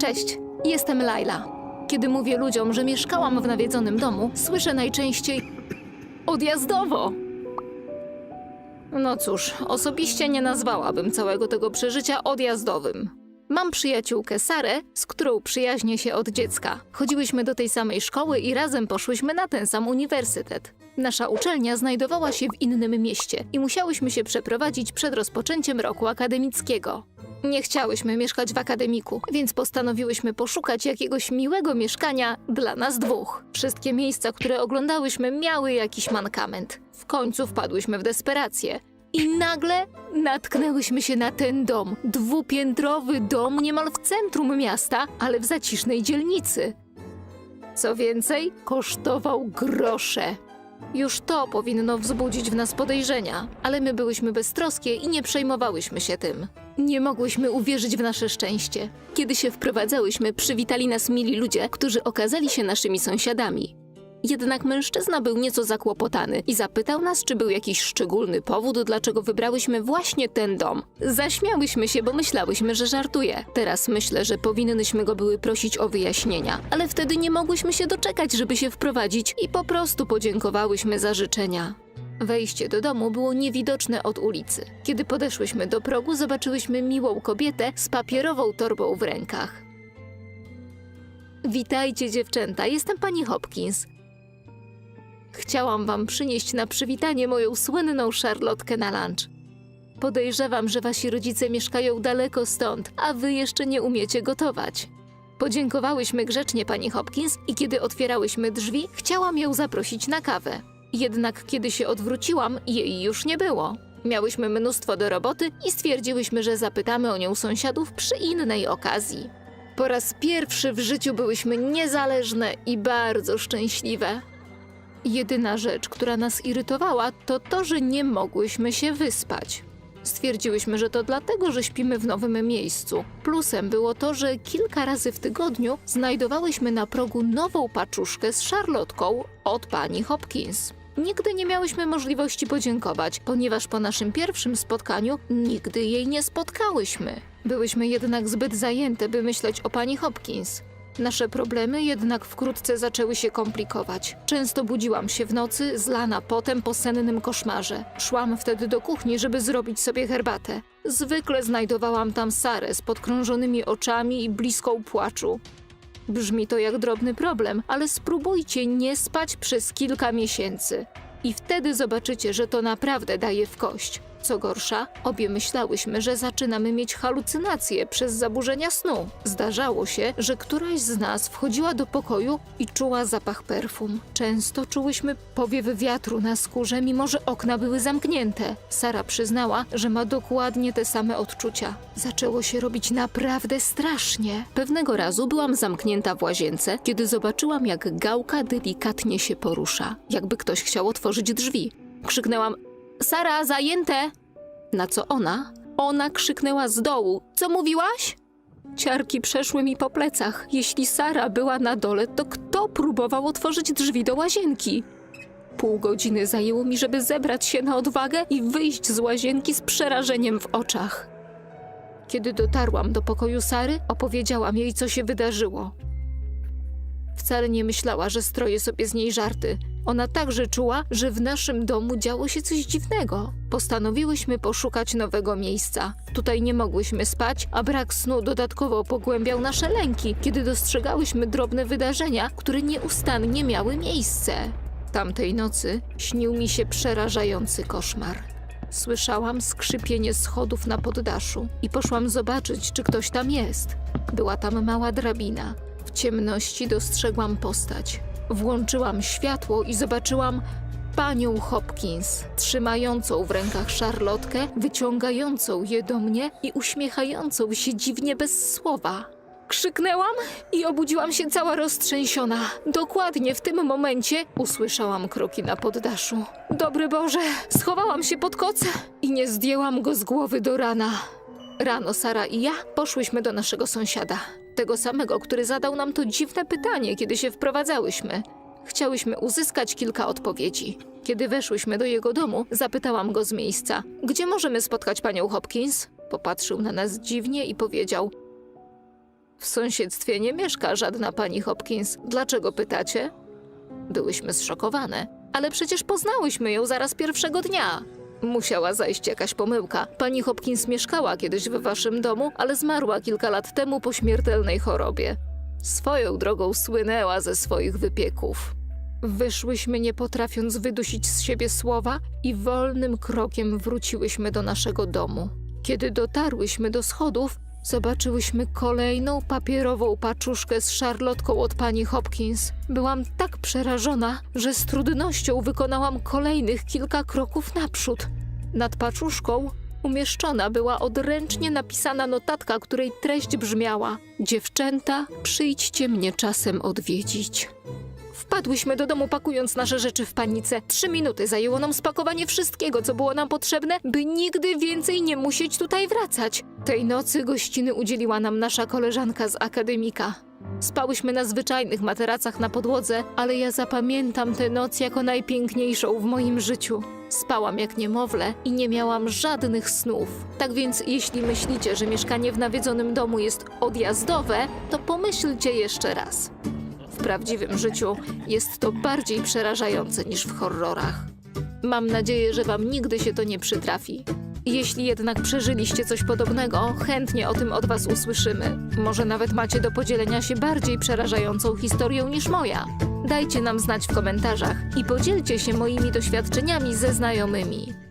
Cześć, jestem Laila. Kiedy mówię ludziom, że mieszkałam w nawiedzonym domu, słyszę najczęściej odjazdowo. No cóż, osobiście nie nazwałabym całego tego przeżycia odjazdowym. Mam przyjaciółkę Sarę, z którą przyjaźnię się od dziecka. Chodziłyśmy do tej samej szkoły i razem poszłyśmy na ten sam uniwersytet. Nasza uczelnia znajdowała się w innym mieście i musiałyśmy się przeprowadzić przed rozpoczęciem roku akademickiego. Nie chciałyśmy mieszkać w akademiku, więc postanowiłyśmy poszukać jakiegoś miłego mieszkania dla nas dwóch. Wszystkie miejsca, które oglądałyśmy, miały jakiś mankament. W końcu wpadłyśmy w desperację. I nagle natknęłyśmy się na ten dom. Dwupiętrowy dom niemal w centrum miasta, ale w zacisznej dzielnicy. Co więcej, kosztował grosze. Już to powinno wzbudzić w nas podejrzenia, ale my byłyśmy beztroskie i nie przejmowałyśmy się tym. Nie mogłyśmy uwierzyć w nasze szczęście. Kiedy się wprowadzałyśmy, przywitali nas mili ludzie, którzy okazali się naszymi sąsiadami. Jednak mężczyzna był nieco zakłopotany i zapytał nas, czy był jakiś szczególny powód, dlaczego wybrałyśmy właśnie ten dom. Zaśmiałyśmy się, bo myślałyśmy, że żartuje. Teraz myślę, że powinnyśmy go były prosić o wyjaśnienia, ale wtedy nie mogłyśmy się doczekać, żeby się wprowadzić i po prostu podziękowałyśmy za życzenia. Wejście do domu było niewidoczne od ulicy. Kiedy podeszłyśmy do progu, zobaczyłyśmy miłą kobietę z papierową torbą w rękach. Witajcie, dziewczęta, jestem pani Hopkins. Chciałam wam przynieść na przywitanie moją słynną szarlotkę na lunch. Podejrzewam, że wasi rodzice mieszkają daleko stąd, a wy jeszcze nie umiecie gotować. Podziękowałyśmy grzecznie pani Hopkins i kiedy otwierałyśmy drzwi, chciałam ją zaprosić na kawę. Jednak kiedy się odwróciłam, jej już nie było. Miałyśmy mnóstwo do roboty i stwierdziłyśmy, że zapytamy o nią sąsiadów przy innej okazji. Po raz pierwszy w życiu byłyśmy niezależne i bardzo szczęśliwe. Jedyna rzecz, która nas irytowała, to to, że nie mogłyśmy się wyspać. Stwierdziłyśmy, że to dlatego, że śpimy w nowym miejscu. Plusem było to, że kilka razy w tygodniu znajdowałyśmy na progu nową paczuszkę z szarlotką od pani Hopkins. Nigdy nie miałyśmy możliwości podziękować, ponieważ po naszym pierwszym spotkaniu nigdy jej nie spotkałyśmy. Byłyśmy jednak zbyt zajęte, by myśleć o pani Hopkins. Nasze problemy jednak wkrótce zaczęły się komplikować. Często budziłam się w nocy, zlana potem po sennym koszmarze. Szłam wtedy do kuchni, żeby zrobić sobie herbatę. Zwykle znajdowałam tam Sarę z podkrążonymi oczami i bliską płaczu. Brzmi to jak drobny problem, ale spróbujcie nie spać przez kilka miesięcy. I wtedy zobaczycie, że to naprawdę daje w kość. Co gorsza, obie myślałyśmy, że zaczynamy mieć halucynacje przez zaburzenia snu. Zdarzało się, że któraś z nas wchodziła do pokoju i czuła zapach perfum. Często czułyśmy powiew wiatru na skórze, mimo że okna były zamknięte. Sara przyznała, że ma dokładnie te same odczucia. Zaczęło się robić naprawdę strasznie. Pewnego razu byłam zamknięta w łazience, kiedy zobaczyłam, jak gałka delikatnie się porusza, jakby ktoś chciał otworzyć drzwi. Krzyknęłam: Sara, zajęte! Na co ona? Ona krzyknęła z dołu. Co mówiłaś? Ciarki przeszły mi po plecach. Jeśli Sara była na dole, to kto próbował otworzyć drzwi do łazienki? Pół godziny zajęło mi, żeby zebrać się na odwagę i wyjść z łazienki z przerażeniem w oczach. Kiedy dotarłam do pokoju Sary, opowiedziałam jej, co się wydarzyło. Wcale nie myślała, że stroję sobie z niej żarty. Ona także czuła, że w naszym domu działo się coś dziwnego. Postanowiłyśmy poszukać nowego miejsca. Tutaj nie mogłyśmy spać, a brak snu dodatkowo pogłębiał nasze lęki, kiedy dostrzegałyśmy drobne wydarzenia, które nieustannie miały miejsce. Tamtej nocy śnił mi się przerażający koszmar. Słyszałam skrzypienie schodów na poddaszu i poszłam zobaczyć, czy ktoś tam jest. Była tam mała drabina. W ciemności dostrzegłam postać. Włączyłam światło i zobaczyłam panią Hopkins, trzymającą w rękach szarlotkę, wyciągającą je do mnie i uśmiechającą się dziwnie bez słowa. Krzyknęłam i obudziłam się cała roztrzęsiona. Dokładnie w tym momencie usłyszałam kroki na poddaszu. Dobry Boże, schowałam się pod koc i nie zdjęłam go z głowy do rana. Rano Sara i ja poszłyśmy do naszego sąsiada. Tego samego, który zadał nam to dziwne pytanie, kiedy się wprowadzałyśmy. Chciałyśmy uzyskać kilka odpowiedzi. Kiedy weszłyśmy do jego domu, zapytałam go z miejsca: Gdzie możemy spotkać panią Hopkins? Popatrzył na nas dziwnie i powiedział: W sąsiedztwie nie mieszka żadna pani Hopkins. Dlaczego pytacie? Byłyśmy zszokowane. Ale przecież poznałyśmy ją zaraz pierwszego dnia. Musiała zajść jakaś pomyłka. Pani Hopkins mieszkała kiedyś w waszym domu, ale zmarła kilka lat temu po śmiertelnej chorobie. Swoją drogą słynęła ze swoich wypieków. Wyszłyśmy nie potrafiąc wydusić z siebie słowa i wolnym krokiem wróciłyśmy do naszego domu. Kiedy dotarłyśmy do schodów, zobaczyłyśmy kolejną papierową paczuszkę z szarlotką od pani Hopkins. Byłam tak przerażona, że z trudnością wykonałam kolejnych kilka kroków naprzód. Nad paczuszką umieszczona była odręcznie napisana notatka, której treść brzmiała: Dziewczęta, przyjdźcie mnie czasem odwiedzić. Wpadłyśmy do domu pakując nasze rzeczy w panice. Trzy minuty zajęło nam spakowanie wszystkiego, co było nam potrzebne, by nigdy więcej nie musieć tutaj wracać. Tej nocy gościny udzieliła nam nasza koleżanka z akademika. Spałyśmy na zwyczajnych materacach na podłodze, ale ja zapamiętam tę noc jako najpiękniejszą w moim życiu. Spałam jak niemowlę i nie miałam żadnych snów. Tak więc, jeśli myślicie, że mieszkanie w nawiedzonym domu jest odjazdowe, to pomyślcie jeszcze raz. W prawdziwym życiu jest to bardziej przerażające niż w horrorach. Mam nadzieję, że Wam nigdy się to nie przytrafi. Jeśli jednak przeżyliście coś podobnego, chętnie o tym od Was usłyszymy. Może nawet macie do podzielenia się bardziej przerażającą historią niż moja. Dajcie nam znać w komentarzach i podzielcie się moimi doświadczeniami ze znajomymi.